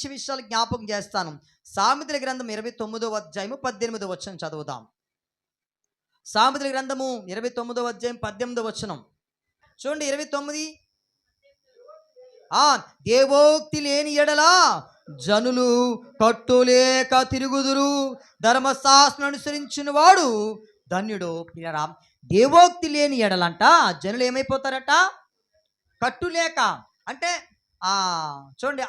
మంచి విషయాలు జ్ఞాపకం చేస్తాను. సామెతల గ్రంథం ఇరవై తొమ్మిదో అధ్యాయము పద్దెనిమిదో వచనం చదువుదాం. సామెతల గ్రంథము ఇరవై తొమ్మిదో అధ్యాయం పద్దెనిమిదో వచనం. చూడండి ఇరవై తొమ్మిది. ఆ దేవోక్తి లేని ఎడలా జనులు కట్టులేక తిరుగుదురు. ధర్మశాస్త్రం అనుసరించిన వాడు ధన్యుడు. ప్రియరా దేవోక్తి లేని ఎడలంట జనులు ఏమైపోతారట? కట్టులేక. అంటే చూడండి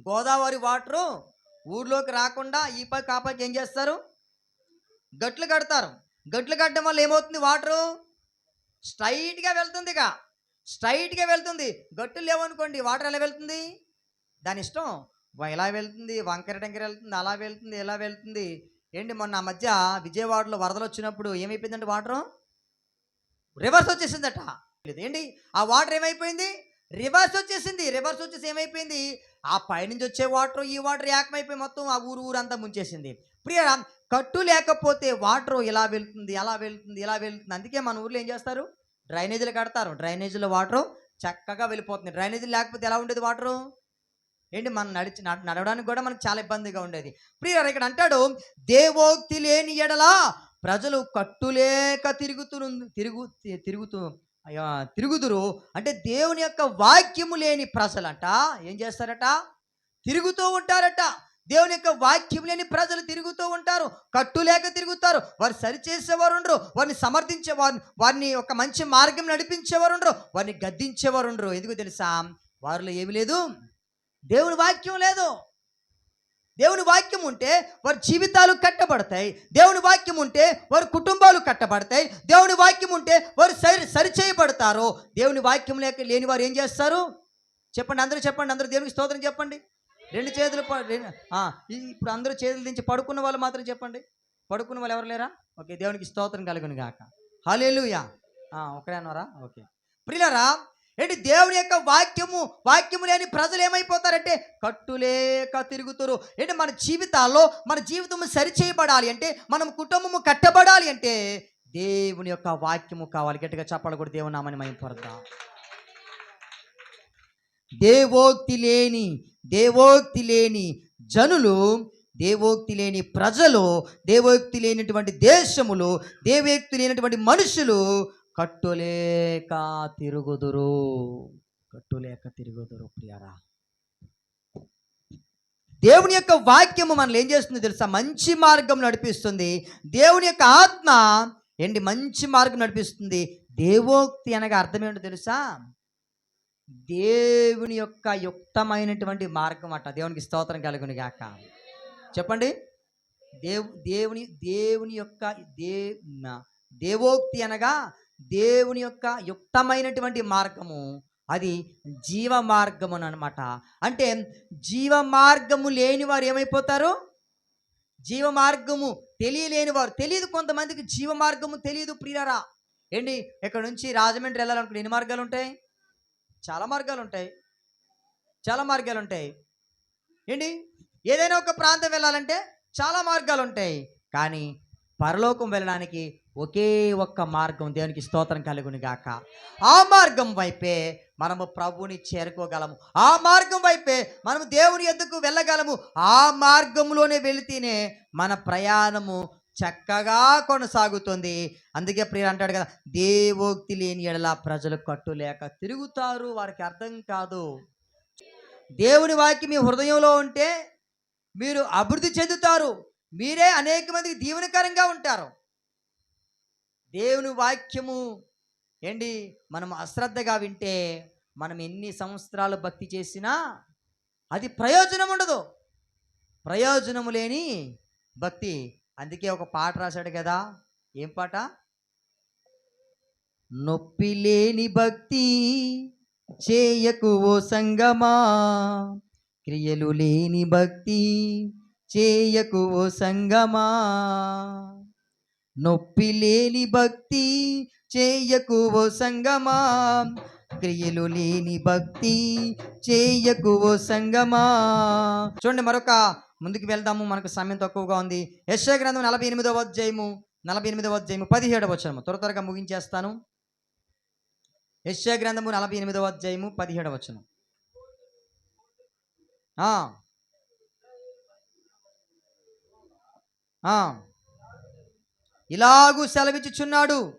గోదావరి వాటరు ఊర్లోకి రాకుండా ఈ పై కాపకి ఏం చేస్తారు? గట్లు కడతారు. గట్లు కట్టడం వల్ల ఏమవుతుంది వాటరు? స్ట్రైట్గా వెళ్తుంది ఇక. స్ట్రైట్గా వెళ్తుంది. గట్లు లేవనుకోండి వాటర్ ఎలా వెళ్తుంది? దాని ఇష్టం. ఎలా వెళ్తుంది వంకర టెంకర వెళ్తుంది అలా వెళ్తుంది ఎలా వెళ్తుంది. ఏంటి మొన్న ఆ మధ్య విజయవాడలో వరదలు వచ్చినప్పుడు ఏమైపోయిందంటే వాటర్? రివర్స్ వచ్చేసిందట. ఏంటి? ఆ వాటర్ ఏమైపోయింది? రివర్స్ వచ్చేసింది రివర్స్ వచ్చేసి ఏమైపోయింది? ఆ పైనుంచి వచ్చే వాటర్ ఈ వాటర్ ఏకమైపోయి మొత్తం ఆ ఊరు ఊరంతా ముంచేసింది. ప్రియ కట్టు లేకపోతే వాటర్ ఇలా వెళ్తుంది ఎలా వెళ్తుంది ఇలా వెళ్తుంది? అందుకే మన ఊర్లో ఏం చేస్తారు? డ్రైనేజీలు కడతారు. డ్రైనేజీలో వాటర్ చక్కగా వెళ్ళిపోతుంది. డ్రైనేజీలు లేకపోతే ఎలా ఉండేది వాటరు? ఏంటి మనం నడిచి నడవడానికి కూడా మనకు చాలా ఇబ్బందిగా ఉండేది. ప్రియ ఇక్కడ అంటాడు దేవోక్తి లేని ఎడలా ప్రజలు కట్టులేక తిరుగుతు తిరుగు తి- తిరుగుతూ తిరుగుదురు. అంటే దేవుని యొక్క వాక్యము లేని ప్రజలంట. ఏం చేస్తారట? తిరుగుతూ ఉంటారట. దేవుని యొక్క వాక్యం లేని ప్రజలు తిరుగుతూ ఉంటారు. కట్టు లేక తిరుగుతారు. వారు సరిచేసేవారు ఉండరు వారిని సమర్థించే వారిని వారిని ఒక మంచి మార్గం నడిపించేవారు ఉండరు వారిని గద్దించేవారు ఉండరు ఎందుకు తెలుసా? వారిలో ఏమి లేదు. దేవుని వాక్యం లేదు. దేవుని వాక్యం ఉంటే వారి జీవితాలు కట్టబడతాయి. దేవుని వాక్యం ఉంటే వారి కుటుంబాలు కట్టబడతాయి. దేవుని వాక్యం ఉంటే వారు సరి సరిచేయబడతారు. దేవుని వాక్యం లేక లేని వారు ఏం చేస్తారు? చెప్పండి అందరూ చెప్పండి అందరూ దేవునికి స్తోత్రం చెప్పండి. రెండు చేతులు ఇప్పుడు అందరూ చేతులు దించి పడుకున్న వాళ్ళు మాత్రం చెప్పండి. పడుకున్న వాళ్ళు ఎవరు లేరా? ఓకే దేవునికి స్తోత్రం కలుగును గాక. హలేలుయా ఒకడే ఓకే. ప్రియులరా ఏంటి దేవుని యొక్క వాక్యము వాక్యము లేని ప్రజలు ఏమైపోతారంటే కట్టులేక తిరుగుతారు. ఏంటి మన జీవితాల్లో మన జీవితము సరిచేయబడాలి అంటే మనం కుటుంబము కట్టబడాలి అంటే దేవుని యొక్క వాక్యము కావాలి. గట్టిగా చెప్పాలి కూడా దేవుని నామని మేము దేవోక్తి లేని దేవోక్తి లేని జనులు దేవోక్తి లేని ప్రజలు దేవోక్తి లేనటువంటి దేశములు దేవోక్తి లేనటువంటి మనుషులు కట్టులేక తిరుగుదురు. కట్టులేక తిరుగుదురు ప్రియరా. దేవుని యొక్క వాక్యము మనల్ని ఏం చేస్తుంది తెలుసా? మంచి మార్గం నడిపిస్తుంది. దేవుని యొక్క ఆత్మ ఏంటి? మంచి మార్గం నడిపిస్తుంది. దేవోక్తి అనగా అర్థం ఏంటో తెలుసా? దేవుని యొక్క యుక్తమైనటువంటి మార్గం అట. దేవునికి స్తోత్రం కలుగుని గాక. చెప్పండి. దేవు దేవుని దేవుని యొక్క దే దేవోక్తి అనగా దేవుని యొక్క యుక్తమైనటువంటి మార్గము అది జీవ మార్గము అనమాట అంటే జీవ మార్గము లేని వారు ఏమైపోతారు? జీవ మార్గము తెలియలేని వారు. తెలియదు కొంతమందికి జీవ మార్గము తెలియదు ప్రియరా ఏంటి? ఇక్కడ నుంచి రాజమండ్రి వెళ్ళాలనుకుంటే ఎన్ని మార్గాలు ఉంటాయి? చాలా మార్గాలు ఉంటాయి. చాలా మార్గాలు ఉంటాయి. ఏంటి? ఏదైనా ఒక ప్రాంతం వెళ్ళాలంటే చాలా మార్గాలు ఉంటాయి. కానీ పరలోకం వెళ్ళడానికి ఒకే ఒక్క మార్గం దేవునికి స్తోత్రం కలుగుని గాక. ఆ మార్గం వైపే మనము ప్రభుని చేరుకోగలము. ఆ మార్గం వైపే మనము దేవుని ఎందుకు వెళ్ళగలము. ఆ మార్గంలోనే వెళితేనే మన ప్రయాణము చక్కగా కొనసాగుతుంది. అందుకే ప్రియులు అంటాడు కదా దేవోక్తి లేని ఎడల ప్రజలు కట్టులేక తిరుగుతారు. వారికి అర్థం కాదు. దేవుని వాక్యం మీ హృదయంలో ఉంటే మీరు అభివృద్ధి చెందుతారు. మీరే అనేక మందికి దీవెనకరంగా ఉంటారు. దేవుని వాక్యము ఏంటి? మనం అశ్రద్ధగా వింటే మనం ఎన్ని సంవత్సరాలు భక్తి చేసినా అది ప్రయోజనం ఉండదు. ప్రయోజనము లేని భక్తి. అందుకే ఒక పాట రాశాడు కదా. ఏం పాట? నొప్పి లేని భక్తి చేయకు ఓ సంగమా. క్రియలు లేని భక్తి చేయకు ఓ సంగమా? నొప్పి లేని భక్తి చేయకు ఓ సంగమా? క్రియలు లేని భక్తి చేయకు ఓ సంగమా? చూడండి మరొక ముందుకు వెళ్దాము. మనకు సమయం తక్కువగా ఉంది. యశ్వ గ్రంథం నలభై ఎనిమిదవ అధ్యాయము నలభై ఎనిమిదవ అధ్యాయము పదిహేడవ వచనము. త్వర త్వరగా ముగించేస్తాను. యశ్వ గ్రంథము నలభై ఎనిమిదవ అధ్యాయము పదిహేడవ వచనం ఆ, ఆ. ఇలాగూ సెలవిచ్చుచున్నాడు.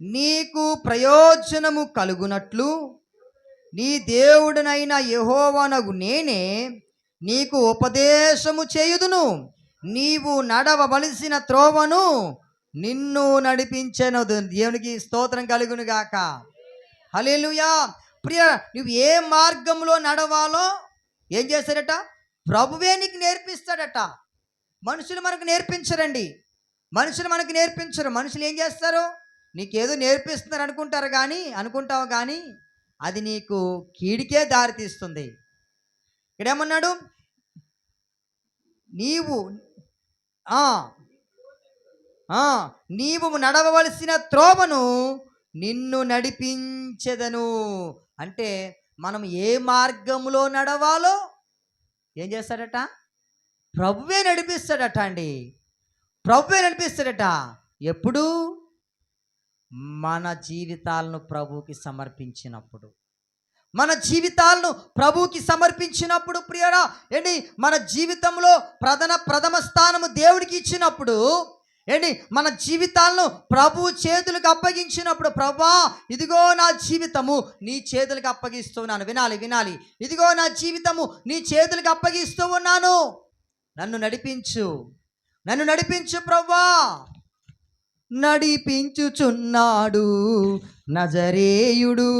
నీకు ప్రయోజనము కలుగునట్లు నీ దేవుడనైన యహోవనగు నేనే నీకు ఉపదేశము చేయుదును. నీవు నడవవలసిన త్రోవను నిన్ను నడిపించెను. దేవునికి స్తోత్రం కలుగును గాక హలేలుయా ప్రియ నువ్వు ఏ మార్గంలో నడవాలో ఏం చేశాడట ప్రభువే నీకు నేర్పిస్తాడట. మనుషులు మనకు నేర్పించరండి. మనుషులు మనకు నేర్పించరు. మనుషులు ఏం చేస్తారు? నీకేదో నేర్పిస్తున్నారు అనుకుంటారు కానీ అనుకుంటావు కానీ అది నీకు కీడికే దారితీస్తుంది ఇక్కడేమన్నాడు? నీవు నీవు నడవవలసిన త్రోవను నిన్ను నడిపించెదను. అంటే మనం ఏ మార్గంలో నడవాలో ఏం చేస్తాడట ప్రభువే నడిపిస్తాడట అండి. ప్రభువే నడిపిస్తాడట. ఎప్పుడు? మన జీవితాలను ప్రభువుకి సమర్పించినప్పుడు. మన జీవితాలను ప్రభువుకి సమర్పించినప్పుడు ప్రియరా ఏంటి? మన జీవితంలో ప్రథమ ప్రథమ స్థానము దేవుడికి ఇచ్చినప్పుడు ఏంటి? మన జీవితాలను ప్రభు చేతులకు అప్పగించినప్పుడు ప్రభా ఇదిగో నా జీవితము నీ చేతులకు అప్పగిస్తున్నాను వినాలి వినాలి. ఇదిగో నా జీవితము నీ చేతులకు అప్పగిస్తూ ఉన్నాను. నన్ను నడిపించు. నన్ను నడిపించు ప్రభా నడిపించుచున్నాడు నజరేయుడు.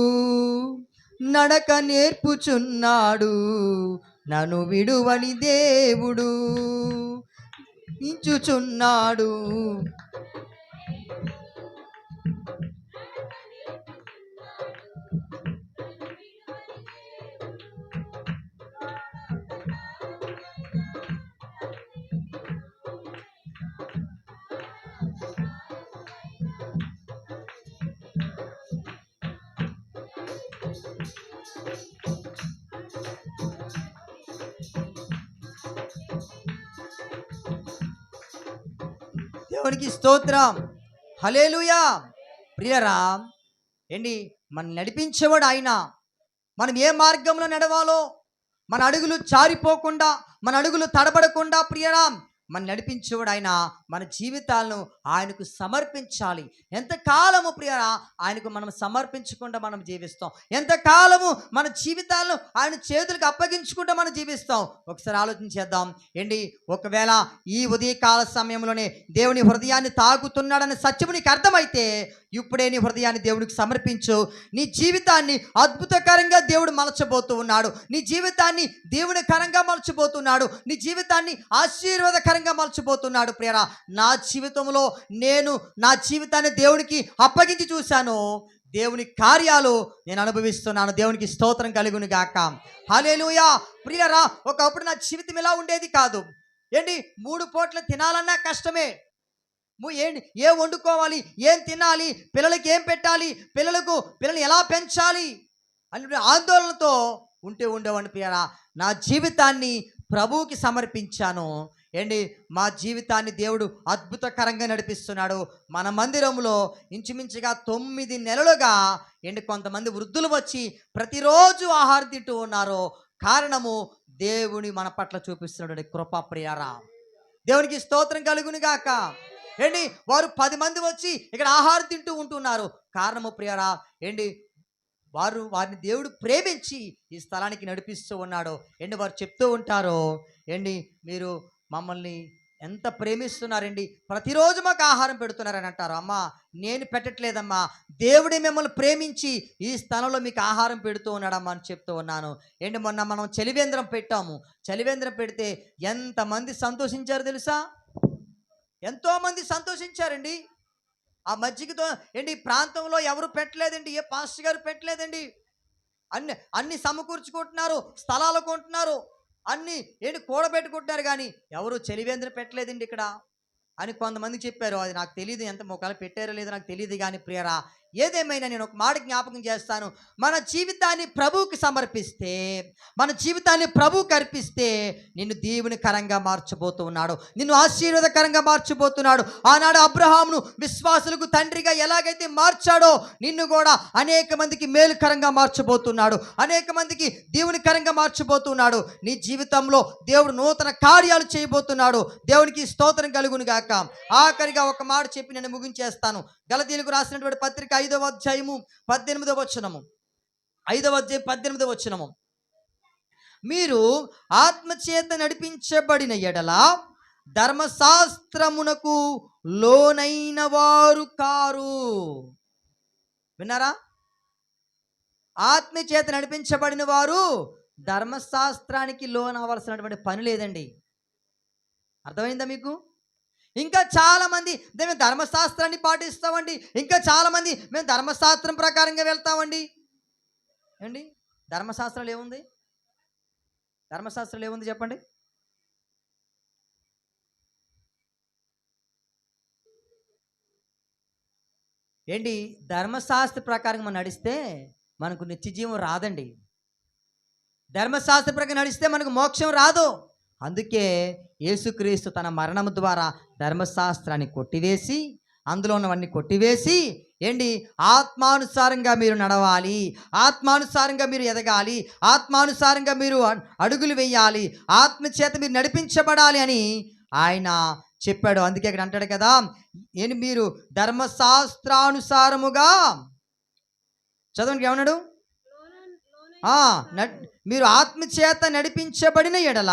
నడక నేర్పుచున్నాడు నన్ను విడువని దేవుడు. ఇంచుచున్నాడు దేవునికి స్తోత్రం. హలేలుయా ప్రియరా ఏంటి? మన నడిపించేవాడు ఆయన. మనం ఏ మార్గంలో నడవాలో? మన అడుగులు చారిపోకుండా మన అడుగులు తడబడకుండా ప్రియరామ్ మన నడిపించేవాడు ఆయన మన జీవితాలను ఆయనకు సమర్పించాలి. ఎంతకాలము ప్రియరా ఆయనకు మనం సమర్పించకుండా మనం జీవిస్తాం. ఎంతకాలము మన జీవితాలను ఆయన చేతులకు అప్పగించుకుంటూ మనం జీవిస్తాం. ఒకసారి ఆలోచించేద్దాం ఏంటి? ఒకవేళ ఈ ఉదయకాల సమయంలోనే దేవుని హృదయాన్ని తాకుతున్నాడనే సత్యము నీకు అర్థమైతే ఇప్పుడే నీ హృదయాన్ని దేవుడికి సమర్పించు. నీ జీవితాన్ని అద్భుతకరంగా దేవుడు మలచబోతూ ఉన్నాడు. నీ జీవితాన్ని దేవునికరంగా మలచబోతున్నాడు నీ జీవితాన్ని ఆశీర్వాదకరంగా మలచబోతున్నాడు ప్రియరా. నా జీవితంలో నేను నా జీవితాన్ని దేవునికి అప్పగించి చూశాను. దేవుని కార్యాలు నేను అనుభవిస్తున్నాను. దేవునికి స్తోత్రం కలుగును గాక. హలేలుయా ప్రియరా ఒకప్పుడు నా జీవితం ఇలా ఉండేది కాదు. ఏంటి? మూడు పూట్ల తినాలన్నా కష్టమే. ఏంటి ఏం వండుకోవాలి ఏం తినాలి పిల్లలకి ఏం పెట్టాలి పిల్లలకు పిల్లల్ని ఎలా పెంచాలి అని ఆందోళనతో ఉంటే ఉండేవాడిని ప్రియరా. నా జీవితాన్ని ప్రభువుకి సమర్పించాను. ఏంటి? మా జీవితాన్ని దేవుడు అద్భుతకరంగా నడిపిస్తున్నాడు. మన మందిరంలో ఇంచుమించుగా తొమ్మిది నెలలుగా ఏంటి? కొంతమంది వృద్ధులు వచ్చి ప్రతిరోజు ఆహారం తింటూ ఉన్నారు. కారణము దేవుని మన పట్ల చూపిస్తున్నాడు. కృపా ప్రియారా. దేవునికి స్తోత్రం కలుగును గాక ఏంటి? వారు పది మంది వచ్చి ఇక్కడ ఆహారం తింటూ ఉంటున్నారు. కారణము ప్రియరా ఏంటి? వారు వారిని దేవుడు ప్రేమించి ఈ స్థలానికి నడిపిస్తూ ఉన్నాడు. ఏంటి వారు చెప్తూ ఉంటారో? ఏంటి? మీరు మమ్మల్ని ఎంత ప్రేమిస్తున్నారండి? ప్రతిరోజు మాకు ఆహారం పెడుతున్నారని అంటారు. అమ్మా నేను పెట్టట్లేదమ్మా. దేవుడే మిమ్మల్ని ప్రేమించి ఈ స్థలంలో మీకు ఆహారం పెడుతూ ఉన్నాడమ్మా అని చెప్తూ ఉన్నాను. ఏంటి మొన్న మనం చలివేంద్రం పెట్టాము. చలివేంద్రం పెడితే ఎంతమంది సంతోషించారు తెలుసా? ఎంతోమంది సంతోషించారండి. ఆ మజ్జిగతో ఏంటి ప్రాంతంలో ఎవరు పెట్టలేదండి ఏ పాస్టర్ గారు పెట్టలేదండి. అన్ని అన్ని సమకూర్చుకుంటున్నారు స్థలాలు కొంటున్నారు అన్ని ఏంటి కూడబెట్టుకుంటున్నారు కానీ ఎవరు చెలివేంద్ర పెట్టలేదండి ఇక్కడ. అని కొంతమంది చెప్పారు అది నాకు తెలియదు ఎంత ఒకవేళ పెట్టారో లేదో నాకు తెలియదు కానీ ప్రియరా ఏదేమైనా నేను ఒక మాట జ్ఞాపకం చేస్తాను. మన జీవితాన్ని ప్రభువుకి సమర్పిస్తే మన జీవితాన్ని ప్రభువుకి అర్పిస్తే నిన్ను దీవునికరంగా మార్చబోతూ ఉన్నాడు నిన్ను ఆశీర్వాదకరంగా మార్చబోతున్నాడు. ఆనాడు అబ్రహామును విశ్వాసులకు తండ్రిగా ఎలాగైతే మార్చాడో నిన్ను కూడా అనేక మందికి మేలుకరంగా మార్చబోతున్నాడు. అనేక మందికి దీవునికరంగా మార్చబోతున్నాడు. నీ జీవితంలో దేవుడు నూతన కార్యాలు చేయబోతున్నాడు. దేవునికి స్తోత్రం కలుగును గాక. ఆఖరిగా ఒక మాట చెప్పి నేను ముగించేస్తాను. గలదీలకు రాసినటువంటి పత్రిక ఐదవ అధ్యాయము పద్దెనిమిదవ వచనము. ఐదవ అధ్యాయం పద్దెనిమిదవ వచనము. మీరు ఆత్మచేత నడిపించబడిన ఎడల ధర్మశాస్త్రమునకు లోనైన వారు కారు. విన్నారా? ఆత్మచేత నడిపించబడిన వారు ధర్మశాస్త్రానికి లోన్ అవ్వాల్సినటువంటి పని లేదండి. అర్థమైందా మీకు? ఇంకా చాలామంది మేము ధర్మశాస్త్రాన్ని పాటిస్తామండి. ఇంకా చాలామంది మేము ధర్మశాస్త్రం ప్రకారంగా వెళ్తామండి. ఏండి ధర్మశాస్త్రాలు ఏముంది? ధర్మశాస్త్రాలు ఏముంది చెప్పండి. ఏంటి? ధర్మశాస్త్ర ప్రకారం మనం నడిస్తే మనకు నిత్యజీవం రాదండి. ధర్మశాస్త్ర ప్రకారం నడిస్తే మనకు మోక్షం రాదు. అందుకే యేసుక్రీస్తు తన మరణం ద్వారా ధర్మశాస్త్రాన్ని కొట్టివేసి అందులో ఉన్నవన్నీ కొట్టివేసి ఏంటి? ఆత్మానుసారంగా మీరు నడవాలి ఆత్మానుసారంగా మీరు ఎదగాలి ఆత్మానుసారంగా మీరు అడుగులు వేయాలి ఆత్మచేత మీరు నడిపించబడాలి అని ఆయన చెప్పాడు. అందుకే ఇక్కడ అంటాడు కదా ఏంటి? మీరు ధర్మశాస్త్రానుసారముగా చదవండి ఏమన్నాడు? మీరు ఆత్మచేత నడిపించబడిన ఎడల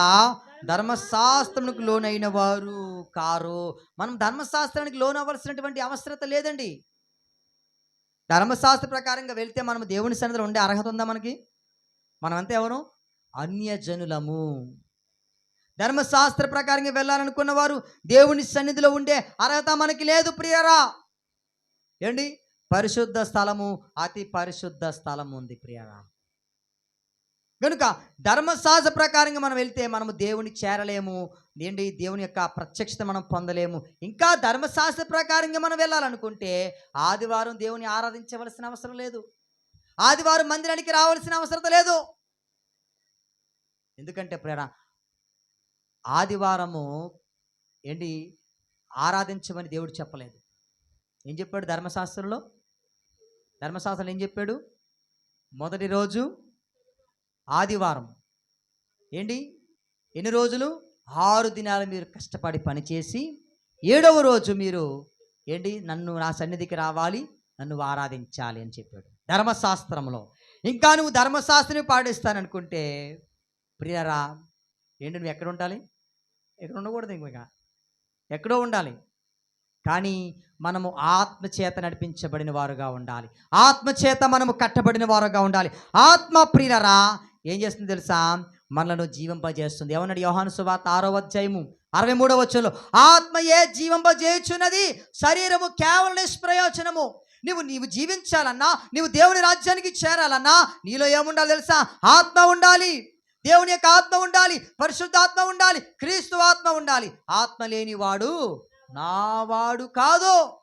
ధర్మశాస్త్రమునకు లోనైన వారు కారు. మనం ధర్మశాస్త్రానికి లోన్ అవ్వాల్సినటువంటి అవసరత లేదండి. ధర్మశాస్త్ర ప్రకారంగా వెళ్తే మనం దేవుని సన్నిధిలో ఉండే అర్హత ఉందా మనకి? మనమంతా ఎవరు? అన్యజనులము. ధర్మశాస్త్ర ప్రకారంగా వెళ్ళాలనుకున్న వారు దేవుని సన్నిధిలో ఉండే అర్హత మనకి లేదు ప్రియరా. ఏండి పరిశుద్ధ స్థలము అతి పరిశుద్ధ స్థలము ఉంది ప్రియరా. కనుక ధర్మశాస్త్ర ప్రకారంగా మనం వెళ్తే మనము దేవుని చేరలేము ఏంటి? దేవుని యొక్క ప్రత్యక్షత మనం పొందలేము. ఇంకా ధర్మశాస్త్ర ప్రకారంగా మనం వెళ్ళాలనుకుంటే ఆదివారం దేవుని ఆరాధించవలసిన అవసరం లేదు. ఆదివారం మందిరానికి రావాల్సిన అవసరం లేదు. ఎందుకంటే ప్రేరణ ఆదివారము ఏంటి? ఆరాధించమని దేవుడు చెప్పలేదు. ఏం చెప్పాడు ధర్మశాస్త్రంలో? ధర్మశాస్త్రం ఏం చెప్పాడు? మొదటి రోజు ఆదివారం. ఏంటి? ఎన్ని రోజులు? ఆరు దినాలు మీరు కష్టపడి పనిచేసి ఏడవ రోజు మీరు ఏంటి? నన్ను నా సన్నిధికి రావాలి నన్ను ఆరాధించాలి అని చెప్పాడు. ధర్మశాస్త్రంలో. ఇంకా నువ్వు ధర్మశాస్త్రం పాటిస్తాననుకుంటే ప్రియరా ఏంటి నువ్వు ఎక్కడ ఉండాలి? ఎక్కడ ఉండకూడదు ఇంకా. ఎక్కడో ఉండాలి. కానీ మనము ఆత్మచేత నడిపించబడిన వారుగా ఉండాలి. ఆత్మచేత మనము కట్టబడిన వారుగా ఉండాలి. ఆత్మ ప్రియరా ఏం చేస్తుంది తెలుసా? మనలను జీవింపజేస్తుంది. ఏమన్నాడు యోహాను సువార్త ఆరో అధ్యాయము అరవై మూడవ వచ్చంలో ఆత్మయే జీవింపజేయుచున్నది శరీరము కేవలం నిష్ప్రయోజనము. నువ్వు నీవు జీవించాలన్నా నీవు దేవుని రాజ్యానికి చేరాలన్నా నీలో ఏముండాలి తెలుసా? ఆత్మ ఉండాలి. దేవుని యొక్క ఆత్మ ఉండాలి. పరిశుద్ధాత్మ ఉండాలి. క్రీస్తు ఆత్మ ఉండాలి. ఆత్మ లేనివాడు నావాడు కాదు.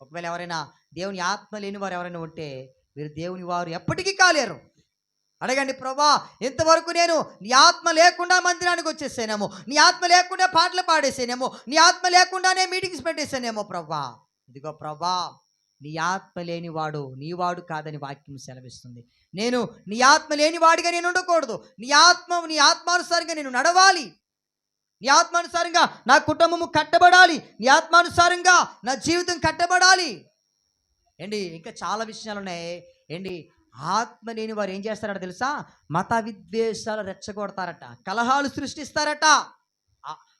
ఒకవేళ ఎవరైనా దేవుని ఆత్మ లేని వారు ఎవరైనా ఉంటే వీరు దేవుని వారు ఎప్పటికీ కాలేరు. అడగండి ప్రభా ఇంతవరకు నేను నీ ఆత్మ లేకుండా మందిరానికి వచ్చేసానేమో నీ ఆత్మ లేకుండా పాటలు పాడేసానేమో నీ ఆత్మ లేకుండానే మీటింగ్స్ పెట్టేసానేమో ప్రభా. ఇదిగో ప్రభా నీ ఆత్మ లేనివాడు నీవాడు కాదని వాక్యం సెలవిస్తుంది. నేను నీ ఆత్మ లేనివాడిగా నేను ఉండకూడదు. నీ ఆత్మ నీ ఆత్మానుసారంగా నేను నడవాలి. నీ ఆత్మానుసారంగా నా కుటుంబము కట్టబడాలి. నీ ఆత్మానుసారంగా నా జీవితం కట్టబడాలి. ఏంటి ఇంకా చాలా విషయాలు ఉన్నాయి ఏంటి ఆత్మ లేని వారు ఏం చేస్తారట తెలుసా? మత విద్వేషాలు రెచ్చగొడతారట. కలహాలు సృష్టిస్తారట.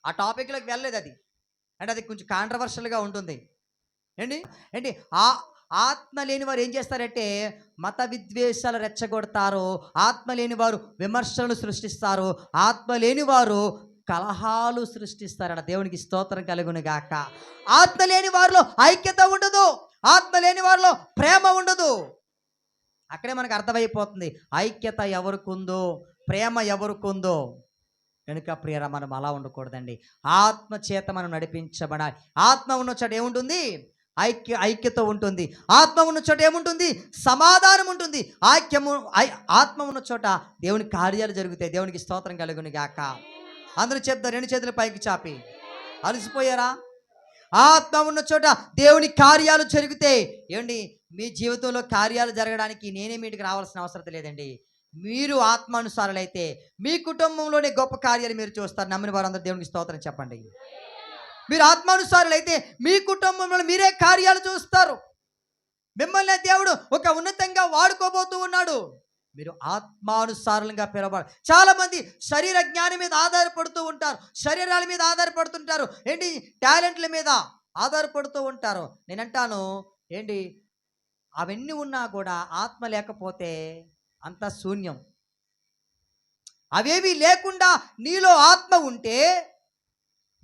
ఆ- టాపిక్లోకి వెళ్ళలేదు అది. అంటే అది కొంచెం కాంట్రవర్షియల్గా ఉంటుంది. ఏంటి? ఏంటి? ఆ ఆత్మ లేని వారు ఏం చేస్తారంటే మత విద్వేషాలు రెచ్చగొడతారు. ఆత్మ లేని వారు విమర్శలను సృష్టిస్తారు. ఆత్మ లేని వారు కలహాలు సృష్టిస్తారట. దేవునికి స్తోత్రం కలుగును గాక. ఆత్మ లేని వారిలో ఐక్యత ఉండదు. ఆత్మ లేని వారిలో ప్రేమ ఉండదు. అక్కడే మనకు అర్థమైపోతుంది. ఐక్యత ఎవరికుందో ప్రేమ ఎవరికుందో. కనుక ప్రియర మనం అలా ఉండకూడదండి. ఆత్మ చేత మనం నడిపించబడాలి. ఆత్మ ఉన్న చోట ఏముంటుంది? ఐక్య ఐక్యత ఉంటుంది. ఆత్మ ఉన్న చోట ఏముంటుంది? సమాధానం ఉంటుంది. ఐక్యము ఐ- ఆత్మ ఉన్న చోట దేవుని కార్యాలు జరుగుతాయి. దేవునికి స్తోత్రం కలుగుని గాక. అందరూ చెప్తారు రెండు చేతులు పైకి చాపి. అలసిపోయారా? ఆత్మ ఉన్న చోట దేవుని కార్యాలు జరిగితే ఏమండి? మీ జీవితంలో కార్యాలు జరగడానికి నేనే మీటికి రావాల్సిన అవసరం లేదండి. మీరు ఆత్మానుసారులైతే మీ కుటుంబంలోనే గొప్ప కార్యాలు మీరు చూస్తారు. నమ్మిన వారందరూ దేవునికి స్తోత్రం చెప్పండి. మీరు ఆత్మానుసారులైతే మీ కుటుంబంలో మీరే కార్యాలు చూస్తారు. మిమ్మల్ని దేవుడు ఒక ఉన్నతంగా వాడుకోబోతూ ఉన్నాడు. మీరు ఆత్మానుసారులుగా పిలవాలి చాలా మంది శరీర జ్ఞానం మీద ఆధారపడుతూ ఉంటారు. శరీరాల మీద ఆధారపడుతుంటారు. ఏంటి? టాలెంట్ల మీద ఆధారపడుతూ ఉంటారు. నేనంటాను ఏంటి? అవన్నీ ఉన్నా కూడా ఆత్మ లేకపోతే అంత శూన్యం. అవేవి లేకుండా నీలో ఆత్మ ఉంటే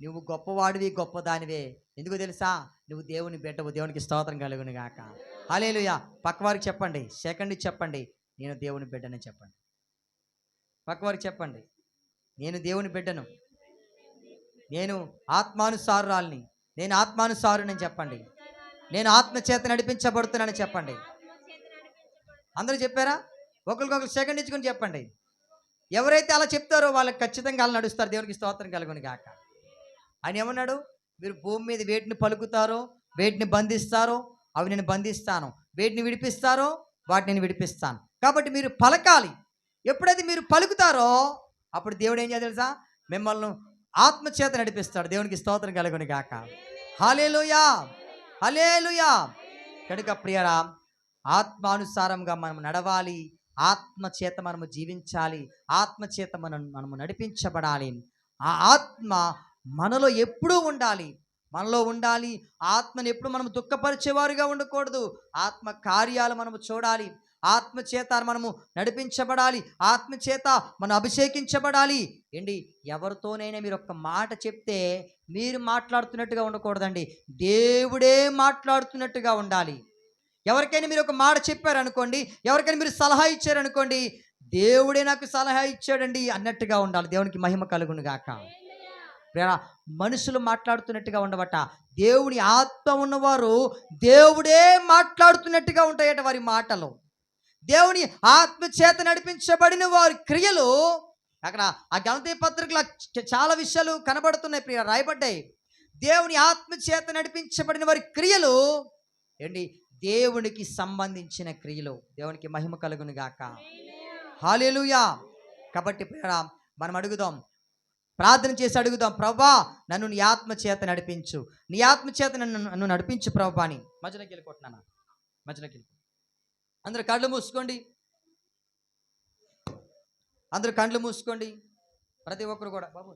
నువ్వు గొప్పవాడివి గొప్పదానివే. ఎందుకు తెలుసా? నువ్వు దేవుని బిడ్డవు దేవునికి స్తోత్రం కలుగును గాక. హలేలుయా పక్కవారికి చెప్పండి. సెకండ్ చెప్పండి. నేను దేవుని బిడ్డని చెప్పండి. పక్కవారికి చెప్పండి. నేను దేవుని బిడ్డను. నేను ఆత్మానుసారురాల్ని. నేను ఆత్మానుసారుని చెప్పండి. నేను ఆత్మ చేత నడిపించబడుతున్నానని చెప్పండి. అందరూ చెప్పారా? ఒకరికొకరు సెకండ్ ఇచ్చుకొని చెప్పండి. ఎవరైతే అలా చెప్తారో వాళ్ళకి ఖచ్చితంగా అలా నడుస్తారు. దేవునికి స్తోత్రం కలుగుని కాక ఆయన ఏమన్నాడు? మీరు భూమి మీద వేటిని పలుకుతారో వేటిని బంధిస్తారో అవి నేను బంధిస్తాను. వేటిని విడిపిస్తారో వాటిని నేను విడిపిస్తాను. కాబట్టి మీరు పలకాలి. ఎప్పుడైతే మీరు పలుకుతారో అప్పుడు దేవుడు ఏం చేయాలి తెలుసా? మిమ్మల్ని ఆత్మచేత నడిపిస్తాడు. దేవునికి స్తోత్రం కలుగుని కాక హలేలుయా హలేలుయా కనుక ప్రియరా ఆత్మానుసారంగా మనం నడవాలి ఆత్మచేత మనము జీవించాలి ఆత్మచేత మనం మనము నడిపించబడాలి. ఆ ఆత్మ మనలో ఎప్పుడూ ఉండాలి. మనలో ఉండాలి ఆత్మను ఎప్పుడు మనం దుఃఖపరిచేవారుగా ఉండకూడదు. ఆత్మ కార్యాలు మనము చూడాలి ఆత్మచేత మనము నడిపించబడాలి ఆత్మచేత మనం అభిషేకించబడాలి ఏంటి? ఎవరితోనైనా మీరు ఒక్క మాట చెప్తే మీరు మాట్లాడుతున్నట్టుగా ఉండకూడదండి. దేవుడే మాట్లాడుతున్నట్టుగా ఉండాలి. ఎవరికైనా మీరు ఒక మాట చెప్పారనుకోండి ఎవరికైనా మీరు సలహా ఇచ్చారనుకోండి దేవుడే నాకు సలహా ఇచ్చాడండి అన్నట్టుగా ఉండాలి. దేవునికి మహిమ కలుగును గాక. ప్రేమ మనుషులు మాట్లాడుతున్నట్టుగా ఉండబట్ట దేవుని ఆత్మ ఉన్నవారు దేవుడే మాట్లాడుతున్నట్టుగా ఉంటాయట వారి మాటలు. దేవుని ఆత్మ చేత నడిపించబడిన వారి క్రియలు అక్కడ ఆ గణతీ పత్రికలో చాలా విషయాలు కనబడుతున్నాయి ప్రియ రాయబడ్డాయి. దేవుని ఆత్మ చేత నడిపించబడిన వారి క్రియలు ఏంటి? దేవునికి సంబంధించిన క్రియలు. దేవునికి మహిమ కలుగును గాక. హాలేలుయా కాబట్టి ప్రియ మనం అడుగుదాం. ప్రార్థన చేసి అడుగుదాం. ప్రభా నన్ను నీ ఆత్మ చేత నడిపించు. నీ ఆత్మ చేత నన్ను నన్ను నడిపించు ప్రభా అని. మధ్యలోకి వెళ్ళిపోతున్నాను మధ్యలోకి వెళ్ళి అందరు కళ్ళు మూసుకోండి. అందరు కళ్ళు మూసుకోండి. ప్రతి ఒక్కరు కూడా. బాబు